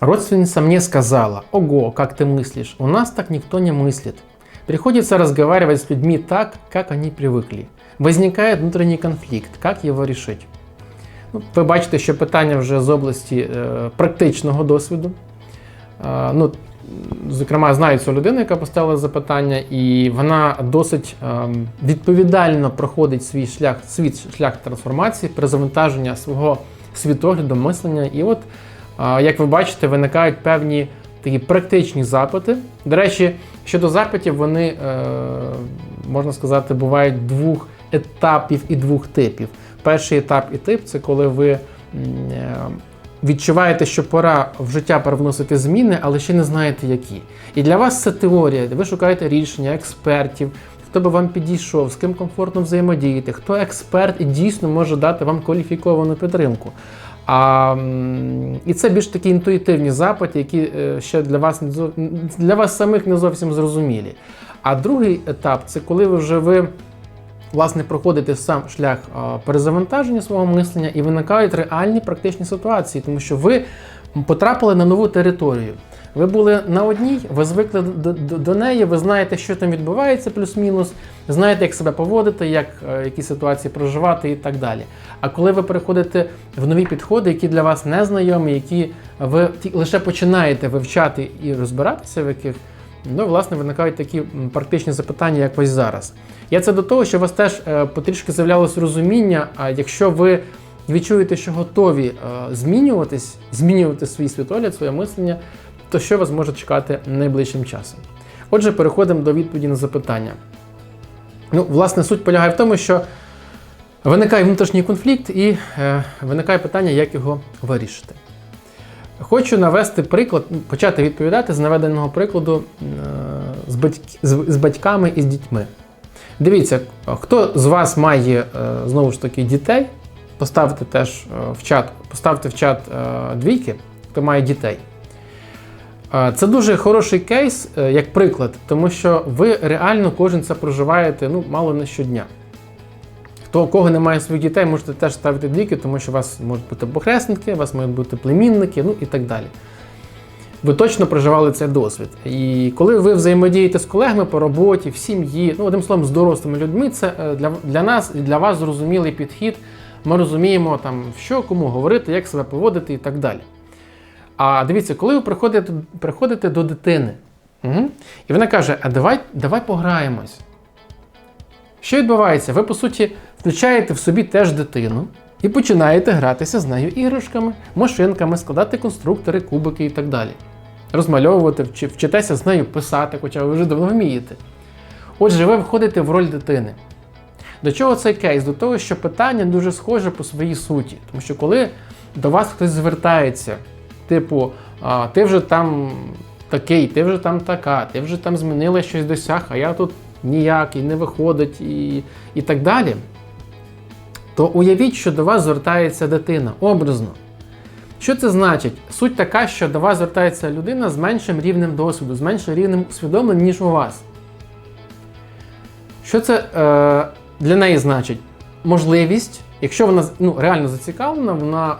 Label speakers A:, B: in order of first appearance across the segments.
A: Родственница мне сказала, ого, как ты мыслишь, у нас так никто не мыслит. Приходится разговаривать с людьми так, как они привыкли. Возникает внутренний конфликт, как його решить? Ну, ви бачите, що питання вже з області е, практичного досвіду. Е, ну, зокрема, знаю цю людину, яка поставила запитання, і вона досить ем, відповідально проходить свій шлях, свій шлях трансформації, перезавантаження свого світогляду, мислення. І от, е, як ви бачите, виникають певні такі практичні запити. До речі, щодо запитів, вони, е, можна сказати, бувають двох етапів і двох типів. Перший етап і тип це коли ви е, відчуваєте, що пора в життя привносити зміни, але ще не знаєте які. І для вас це теорія, ви шукаєте рішення експертів, хто би вам підійшов, з ким комфортно взаємодіяти, хто експерт і дійсно може дати вам кваліфіковану підтримку. А, і це більш такі інтуїтивні запити, які е, ще для вас для вас самих не зовсім зрозумілі. А другий етап це коли ви вже ви власне проходите сам шлях перезавантаження свого мислення і виникають реальні практичні ситуації, тому що ви потрапили на нову територію. Ви були на одній, ви звикли до, до, до неї, ви знаєте, що там відбувається, плюс-мінус, знаєте, як себе поводити, як е, які ситуації проживати і так далі. А коли ви переходите в нові підходи, які для вас незнайомі, які ви ті- лише починаєте вивчати і розбиратися в яких, ну, власне, виникають такі практичні запитання, як ось зараз. Я це до того, що у вас теж е, потрішки з'являлось розуміння, а якщо ви відчуєте, що готові е, змінюватись, змінювати свій світогляд, своє мислення, то що вас може чекати найближчим часом? Отже, переходимо до відповіді на запитання. Ну, власне, суть полягає в тому, що виникає внутрішній конфлікт і е, виникає питання, як його вирішити. Хочу навести приклад, почати відповідати з наведеного прикладу е, з, батьк- з, з батьками і з дітьми. Дивіться, хто з вас має е, знову ж таки дітей, поставте теж е, в чат, поставте в чат е, двійки, хто має дітей. Е, Це дуже хороший кейс, як приклад, тому що ви реально кожен це проживаєте ну, мало не щодня. Хто кого немає своїх дітей, можете теж ставити двійки, тому що у вас можуть бути похресники, у вас можуть бути племінники, ну і так далі. Ви точно проживали цей досвід. І коли ви взаємодієте з колегами по роботі, в сім'ї, ну одним словом, з дорослими людьми, це для, для нас і для вас зрозумілий підхід. Ми розуміємо, там, що кому говорити, як себе поводити і так далі. А дивіться, коли ви приходите, приходите до дитини, угу, і вона каже: А давай, давай пограємось. Що відбувається? Ви, по суті, включаєте в собі теж дитину і починаєте гратися з нею іграшками, машинками, складати конструктори, кубики і так далі. Розмальовувати, вчи- вчитеся з нею писати, хоча ви вже давно вмієте. Отже, ви входите в роль дитини. До чого цей кейс? До того, що питання дуже схоже по своїй суті. Тому що коли до вас хтось звертається, типу, а, ти вже там такий, ти вже там така, ти вже там змінила щось досяг, а я тут ніякий, не виходить і, і так далі, то уявіть, що до вас звертається дитина образно. Що це значить? Суть така, що до вас звертається людина з меншим рівнем досвіду, з меншим рівнем усвідомлень, ніж у вас. Що це е, для неї значить? Можливість, якщо вона ну, реально зацікавлена, вона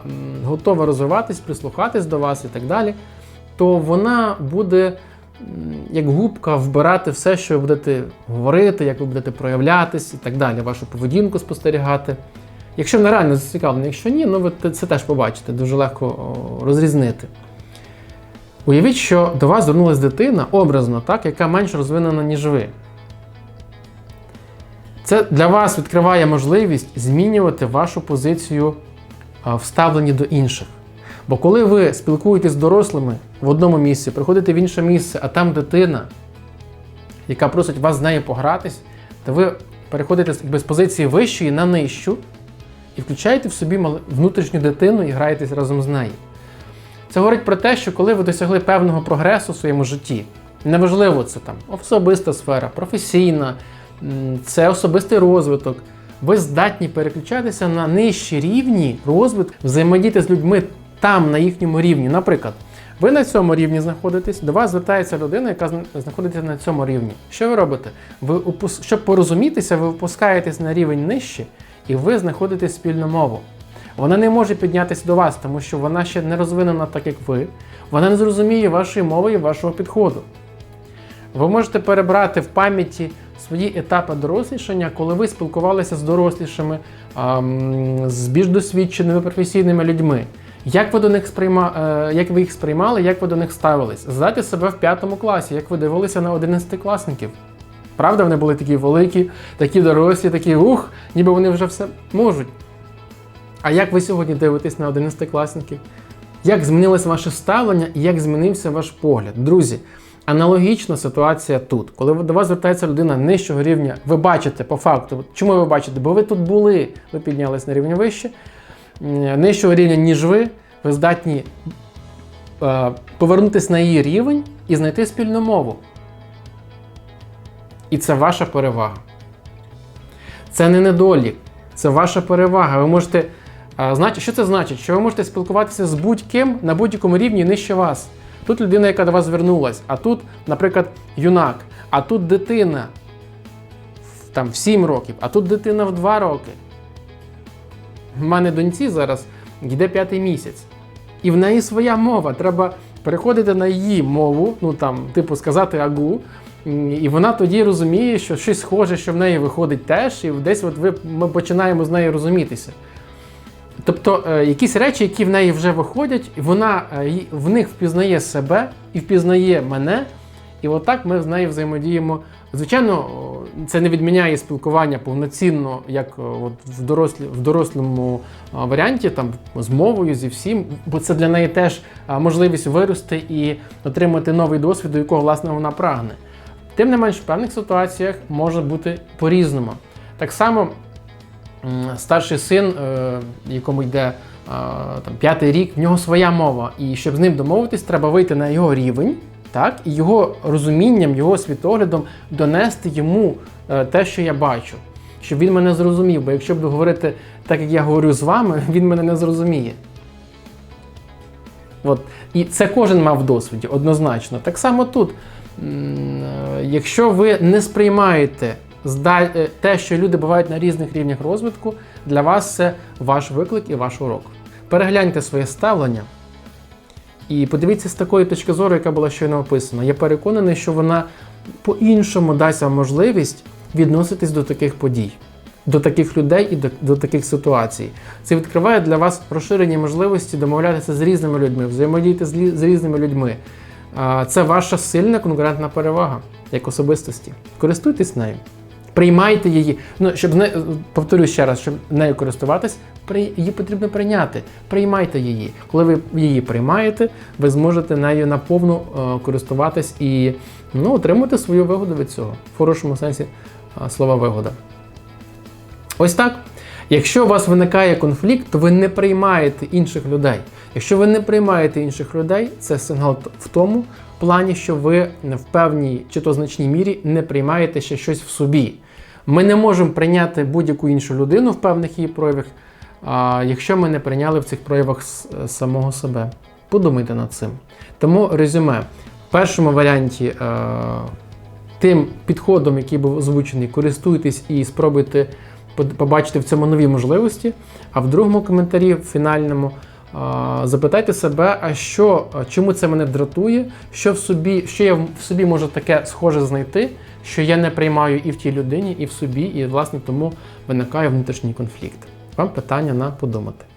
A: готова розвиватись, прислухатись до вас і так далі, то вона буде як губка вбирати все, що ви будете говорити, як ви будете проявлятись і так далі, вашу поведінку спостерігати. Якщо вона реально зацікавлена, якщо ні, ну ви це теж побачите, дуже легко розрізнити. Уявіть, що до вас звернулася дитина образно, так, яка менш розвинена, ніж ви. Це для вас відкриває можливість змінювати вашу позицію в ставленні до інших. Бо коли ви спілкуєтесь з дорослими в одному місці, приходите в інше місце, а там дитина, яка просить вас з нею погратись, то ви переходите з- позиції вищої на нижчу і включаєте в собі внутрішню дитину і граєтесь разом з нею. Це говорить про те, що коли ви досягли певного прогресу в своєму житті, неважливо, це там особиста сфера, професійна, це особистий розвиток, ви здатні переключатися на нижчі рівні розвитку, взаємодіяти з людьми там, на їхньому рівні. Наприклад, ви на цьому рівні знаходитесь, до вас звертається людина, яка знаходиться на цьому рівні. Що ви робите? Ви опус... Щоб порозумітися, ви опускаєтесь на рівень нижче, і ви знаходите спільну мову. Вона не може піднятися до вас, тому що вона ще не розвинена так, як ви. Вона не зрозуміє вашої мови і вашого підходу. Ви можете перебрати в пам'яті свої етапи дорослішання, коли ви спілкувалися з дорослішими, з більш досвідченими професійними людьми. Як ви до них сприйма... е, як ви їх сприймали, як ви до них ставились? Задайте себе в п'ятому класі, як ви дивилися на 11-класників. Правда, вони були такі великі, такі дорослі, такі ух, ніби вони вже все можуть. А як ви сьогодні дивитесь на 11-класників? Як змінилося ваше ставлення і як змінився ваш погляд? Друзі, аналогічна ситуація тут. Коли до вас звертається людина нижчого рівня, ви бачите по факту, чому ви бачите? Бо ви тут були, ви піднялись на рівень вище, нижчого рівня, ніж ви, ви здатні е, повернутися на її рівень і знайти спільну мову. І це ваша перевага. Це не недолік, це ваша перевага. Ви можете. Значить, що це значить? Що ви можете спілкуватися з будь-ким на будь-якому рівні нижче вас. Тут людина, яка до вас звернулась, а тут, наприклад, юнак, а тут дитина там, в 7 років, а тут дитина в 2 роки. В мене доньці зараз йде п'ятий місяць. І в неї своя мова. Треба переходити на її мову, ну там, типу, сказати агу. І вона тоді розуміє, що щось схоже, що в неї виходить теж, і десь от ви, ми починаємо з нею розумітися. Тобто е, якісь речі, які в неї вже виходять, вона е, в них впізнає себе і впізнає мене, і отак ми з нею взаємодіємо. Звичайно, це не відміняє спілкування повноцінно, як от в, дорослі, в дорослому варіанті, там з мовою, зі всім, бо це для неї теж можливість вирости і отримати новий досвід, до якого власне вона прагне. Тим не менш, в певних ситуаціях може бути по-різному. Так само старший син, е, якому йде е, там, п'ятий рік, в нього своя мова. І щоб з ним домовитись, треба вийти на його рівень, так, і його розумінням, його світоглядом донести йому е, те, що я бачу. Щоб він мене зрозумів, бо якщо буду говорити так, як я говорю з вами, він мене не зрозуміє. От. І це кожен мав в досвіді, однозначно. Так само тут. Якщо ви не сприймаєте те, що люди бувають на різних рівнях розвитку, для вас це ваш виклик і ваш урок. Перегляньте своє ставлення і подивіться з такої точки зору, яка була щойно описана. Я переконаний, що вона по-іншому дасть вам можливість відноситись до таких подій, до таких людей і до, до таких ситуацій. Це відкриває для вас розширені можливості домовлятися з різними людьми, взаємодіяти з, з різними людьми. Це ваша сильна конкурентна перевага як особистості. Користуйтесь нею. Приймайте її. Ну, щоб з нею, повторюю ще раз, щоб нею користуватись, при, її потрібно прийняти. Приймайте її. Коли ви її приймаєте, ви зможете нею наповну е, користуватись і ну, отримати свою вигоду від цього. В хорошому сенсі е, слова вигода. Ось так. Якщо у вас виникає конфлікт, то ви не приймаєте інших людей. Якщо ви не приймаєте інших людей, це сигнал в тому плані, що ви в певній чи то значній мірі не приймаєте ще щось в собі. Ми не можемо прийняти будь-яку іншу людину в певних її проявах, якщо ми не прийняли в цих проявах самого себе. Подумайте над цим. Тому резюме. В першому варіанті е, тим підходом, який був озвучений, користуйтесь і спробуйте побачити в цьому нові можливості. А в другому коментарі, в фінальному, запитайте себе, а що, чому це мене дратує, що в собі, що я в собі можу таке схоже знайти, що я не приймаю і в тій людині, і в собі, і власне тому виникає внутрішній конфлікт. Вам питання на подумати.